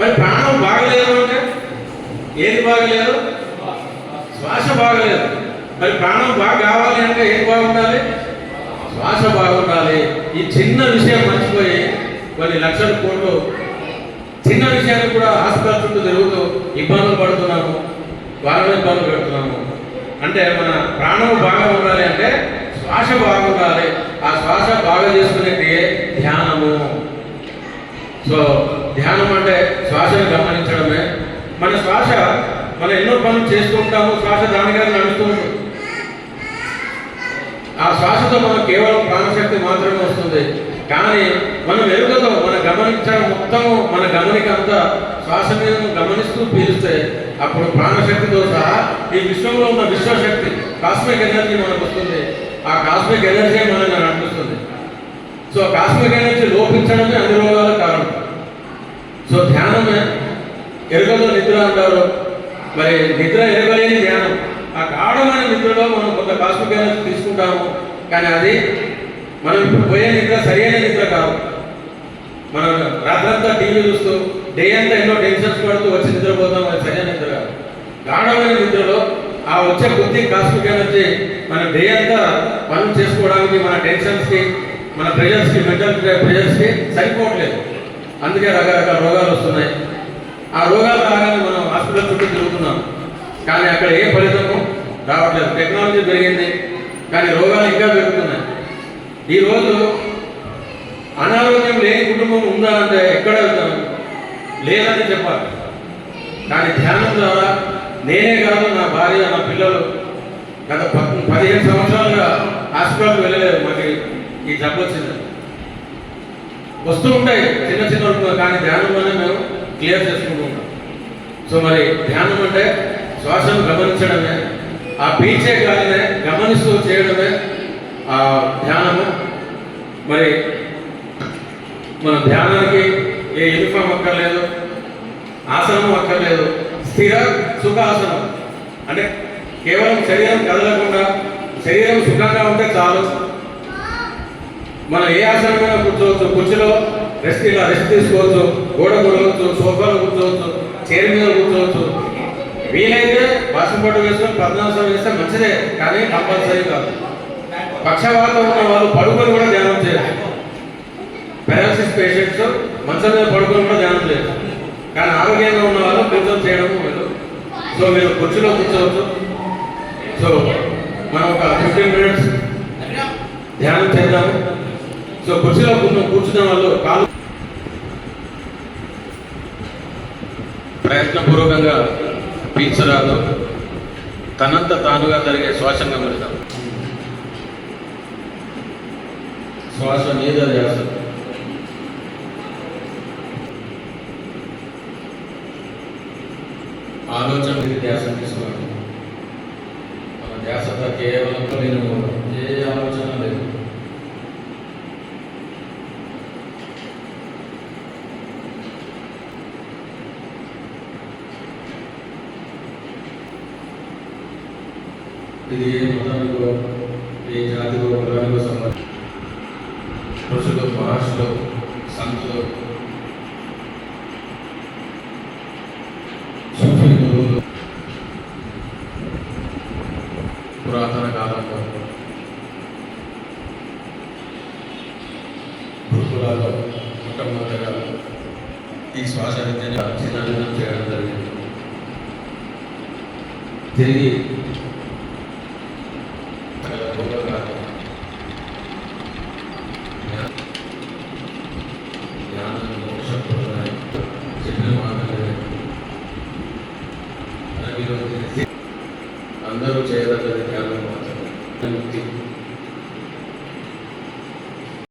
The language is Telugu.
మరి ప్రాణం బాగలేదు అంటే? ఏది బాగలేదు? శ్వాస బాగలేదు. మరి ప్రాణం బాగా కావాలి అంటే ఏం బాగుండాలి? శ్వాస బాగుండాలి. ఈ చిన్న విషయం మర్చిపోయి కొన్ని లక్షల కోట్లు చిన్న విషయానికి కూడా హాస్పిటల్ చుట్టూ తిరుగుతూ ఇబ్బందులు పడుతున్నాము వాళ్ళని ఇబ్బందులు పెడుతున్నాము. అంటే మన ప్రాణం బాగా ఉండాలి అంటే శ్వాస బాగుండాలి. ఆ శ్వాస బాగా చేసుకునేది ధ్యానము. సో ధ్యానం అంటే శ్వాసను గమనించడమే. మన శ్వాస మనం ఎన్నో పనులు చేసుకుంటాము శ్వాస దానిగా నడుస్తూ ఉంటుంది. ఆ శ్వాసతో మనం కేవలం ప్రాణశక్తి మాత్రమే వస్తుంది. కానీ మనం ఎరుకతో మన గమనించడం మొత్తం మన గమనిక అంతా శ్వాస మీద గమనిస్తూ పీలిస్తే అప్పుడు ప్రాణశక్తితో సహా ఈ విశ్వంలో ఉన్న విశ్వశక్తి కాస్మిక్ ఎనర్జీ మనకు వస్తుంది. ఆ కాస్మిక్ ఎనర్జీ మనల్ని నడిపిస్తుంది. సో కాస్మిక్ ఎనర్జీ లోపించడమే అందులో రోగాల కారణం సో ధ్యానమే ఎరుగలో నిద్ర అంటారు. మరి నిద్ర ఎరగలేని ధ్యానం. ఆ గాఢమైన నిద్రలో మనం కొంత కాస్మిక్ తీసుకుంటాము. కానీ అది మనం ఇప్పుడు పోయే నిద్ర సరైన నిద్ర కాదు. మనం రాత్రంతా టీవీ చూస్తూ డే అంతా ఎన్నో టెన్షన్స్ పడుతూ వచ్చి నిద్రపోతాం అది సరైన నిద్ర కాదు. గాఢమైన నిద్రలో ఆ వచ్చే బుద్ధి కాస్మిక్ ఎనర్జీ మన డే అంతా పనులు చేసుకోవడానికి మన టెన్షన్స్కి మన ప్రెజర్స్కి మెంటల్ ప్రెజర్స్కి సరిపోవట్లేదు. అందుకే రకరకాల రోగాలు వస్తున్నాయి. ఆ రోగాలు రాగానే మనం హాస్పిటల్ చుట్టూ తిరుగుతున్నాం. కానీ అక్కడ ఏ ఫలితము రావట్లేదు. టెక్నాలజీ పెరిగింది. కానీ రోగాలు ఇంకా పెరుగుతున్నాయి. ఈరోజు అనారోగ్యం లేని కుటుంబం ఉందా అంటే ఎక్కడ లేదని చెప్పాలి. కానీ ధ్యానం ద్వారా నేనే కాదు నా భార్య నా పిల్లలు గత పదిహేను సంవత్సరాలుగా హాస్పిటల్కి వెళ్ళలేదు. మాకు ఈ జబ్బు వచ్చింది. వస్తూ ఉంటాయి. చిన్న చిన్న వరకు కానీ ధ్యానంలోనే మేము క్లియర్ చేసుకుంటూ ఉంటాం సో మరి ధ్యానం అంటే శ్వాసను గమనించడమే ఆ పీల్చే గాలినే గమనిస్తూ చేయడమే ఆ ధ్యానము. మరి మన ధ్యానానికి ఏ యూనిఫామ్ అక్కర్లేదు ఆసనం అక్కర్లేదు స్థిర సుఖాసనం. అంటే కేవలం శరీరం కదలకుండా శరీరం సుఖంగా ఉంటే చాలు. మనం ఏ ఆసనమైనా కూర్చోవచ్చు కూర్చుని రెస్ట్ ఇలా రెస్ట్ తీసుకోవచ్చు గోడ కూర్చోవచ్చు సోఫాలో కూర్చోవచ్చు చైర్ మీద కూర్చోవచ్చు. వీలైతే బాసం పట్టు వేసుకొని పద్నాలుగు వేస్తే మంచిదే కానీ కంపల్సరీ కాదు. పక్షవాతం ఉన్న వాళ్ళు పడుకొని కూడా ధ్యానం చేయాలి పారాలసిస్ పేషెంట్స్ మంచం మీద పడుకొని కూడా ధ్యానం చేయాలి కానీ ఆరోగ్యంగా ఉన్న వాళ్ళు కూర్చొని చేయడం లేదు సో మీరు కుర్చీలో కూర్చోవచ్చు. సో మనం ఒక ఫిఫ్టీన్ మినిట్స్ ధ్యానం చేద్దాము. సో కుర్చీలో కూర్చున్న వాళ్ళు కాలు ప్రయత్నపూర్వకంగా పీల్చరాదు. తనంత తానుగా జరిగే శ్వాసంగా గమనిద్దాం శ్వాస మీద ధ్యాస. ఆలోచన మీద ధ్యాస తీసుకోవాలి మన కేవలం నేను ఏ ఆలోచన లేదు ఇది ఏ మతానికో ఏ జాతికో కులానికో సంబంధం. ఋషులు మహర్షులు సంతులు సూఫీ గురువులు పురాతన కాలంలో గురుకులాలో మొట్టమొదటిగా ఈ శ్వాస విద్యని అధ్యయనం చేయడం జరిగింది. తిరిగి అందరూ చేయదగ్గది ధ్యానం మాత్రమే.